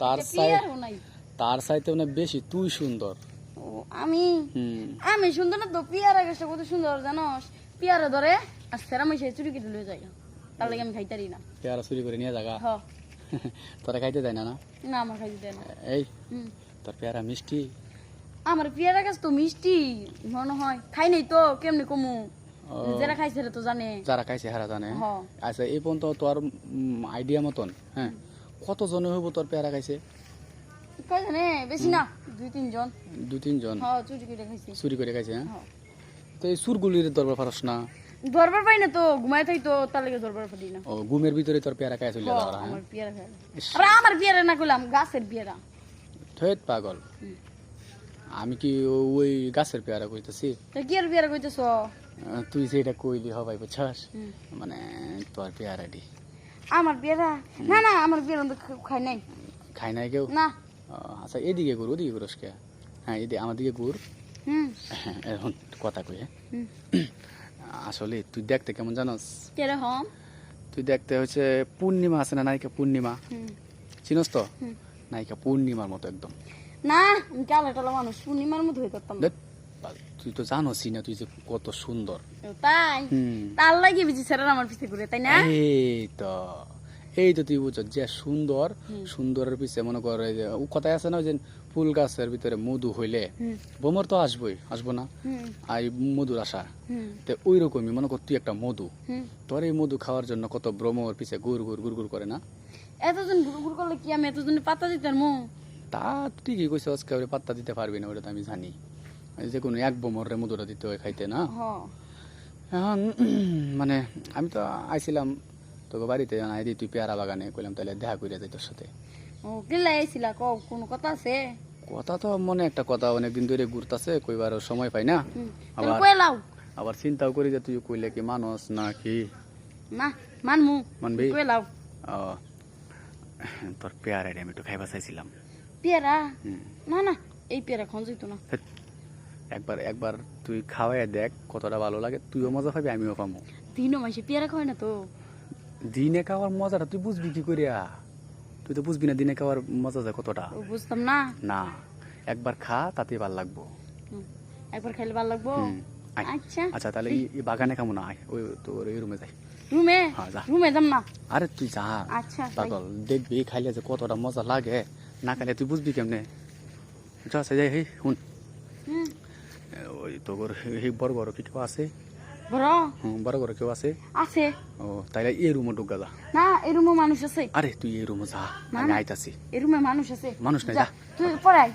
তার পিয়ারও তার চাইতে মানে বেশি তুই সুন্দর। ও আমি? আমি সুন্দর না তো পিয়ারা গাছটা কত সুন্দর জানোস? পিয়ারা ধরে আর সেরা মাইসে চুরি কেটে লয়ে যায়। তার লাগে আমি খাইতারি না। পেয়ারা চুরি করে নিয়ে জাগা হ। তোরা খাইতে যায় না না? না আমার খাইতে দেয় না। এই তোর পেয়ারা মিষ্টি? আমার পিয়ারা গাছ তো মিষ্টি মনে হয়। খাই নাই তো কেমনি কমু। যারা খাইছে তো জানে। যারা খাইছে হারা জানে। আচ্ছা এই পর্যন্ত তোর আইডিয়া মতন হ্যাঁ? কত জনে হইব তোর পেয়ারা খাইছে? কয় জানে বেশি না দুই তিনজন। দুই তিনজন? হ চুরি কেটে খাইছে। চুরি করে খাইছে হ্যাঁ? তো এই সুরগুলির দরবার পারস না? দরবার পাই না তো ঘুমাই থাই তো তার লাগে দরবার পাই না। ও ঘুমের ভিতরে তোর পেয়ারা খাই চলে হ, যাওয়া হ্যাঁ? আমার পেয়ারা খাই। আরে আমার পিয়ারা না করলাম গাছের পেয়ারা। থৈত পাগল। আমি কি ওই গাছের পেয়ারা কইতাছি? তো কি আর পিয়ারা কইতেছ? তুই যেটা কইলি হবাই বুঝছস। মানে তোর পেয়ারাটি আমার পিয়ারা না না আমার খা- খাই নাই। খাই নাই কেউ? না। আচ্ছা এদিকে ঘুর ওদিকে ঘুরস কে? হ্যাঁ এদিকে আমার দিকে ঘুর। হুম। এখন কথা কই হ্যাঁ? আসলে তুই দেখতে কেমন জানোস? কীরকম? তুই দেখতে হচ্ছে পূর্ণিমা আছে না নায়িকা পূর্ণিমা? হুম। চিনস তো? নায়িকা পূর্ণিমার মতো একদম। না আমি কালো টালা মানুষ পূর্ণিমার মতো হয়ে করতাম দেখ, তুই তো জানোসই না তুই যে কত সুন্দর। তাই? তার লাগে বিজি স্যারের আমার পিছিয়ে ঘুরে তাই না? এই তো এই তো তুই বুঝছ যে সুন্দর। সুন্দরের পিছে মনে কর ও কথায় আছে না ওই যে ফুল গাছের ভিতরে মধু হইলে বোমর তো আসবই আসব না। আর মধুর আশা। তো ওই রকমই মনে কর তুই একটা মধু। তোর এই মধু খাওয়ার জন্য কত ভ্রমর পিছে গুড় গুড় গুড় গুড় করে না? এতজন ঘুরু ঘুরু করলে কি আমি এতজন পাতা দিতাম? তা ঠিকই কইছে আজকে পাত্তা দিতে পারবি না ওটা তো আমি জানি। যে কোনো এক বোমর রে মধুটা দিতে হয় খাইতে না? এখন মানে আমি তো আইছিলাম তোকে বাড়িতে আই দি তুই পেয়ারা বাগানে কইলাম তাহলে দেখা করে যাই তোর সাথে। ও কিল্লা আইছিলা কও কোনো কথা আছে? কথা তো মনে একটা কথা অনেকদিন ধরে ঘুরতাছে কইবার সময় পাই না। আবার কয়ে লাও। আবার চিন্তাও করি যে তুই কইলে কি মানুষ না কি? না মানমু মানবি? কয়ে লাও। ও, তোর পেয়ারা আমি একটু খাইবা চাইছিলাম। পেয়ারা? না না এই পেয়ারা খন যাইতো না একবার একবার তুই খাওয়াই দেখ কতটা ভালো লাগে। তুইও মজা পাবি আমিও পাবো দিনও মাসে পেয়ারা খাওয়াই না তো? দিনে খাওয়ার মজাটা তুই বুঝবি কি করিয়া? তুই তো বুঝবি না দিনে খাওয়ার মজা যায় কতটা। বুঝতাম না। না একবার খা তাতে ভালো লাগবো। একবার খাইলে ভালো লাগবো? আচ্ছা। আচ্ছা তাহলে এই- বাগানে খামো না ওই তোর এই রুমে যাই। রুমে? হ্যাঁ। রুমে যাম না। আরে তুই যা। আচ্ছা। পাগল দেখবি খাইলে যে কতটা মজা লাগে। না খাইলে তুই বুঝবি কেমনে? যা যাই হেই শুন। তোর সেই বড় বড় কি কেউ আছে? বড়? বড় বড় কেউ আছে? আছে। ও তাইলে এই রুমে ঢুকা যা। না এই রুমে মানুষ আছে। আরে তুই এই রুমে যা। আমি। আইতাছি। এই রুমে মানুষ আছে। মানুষ নাই, যা। তুই পড়াই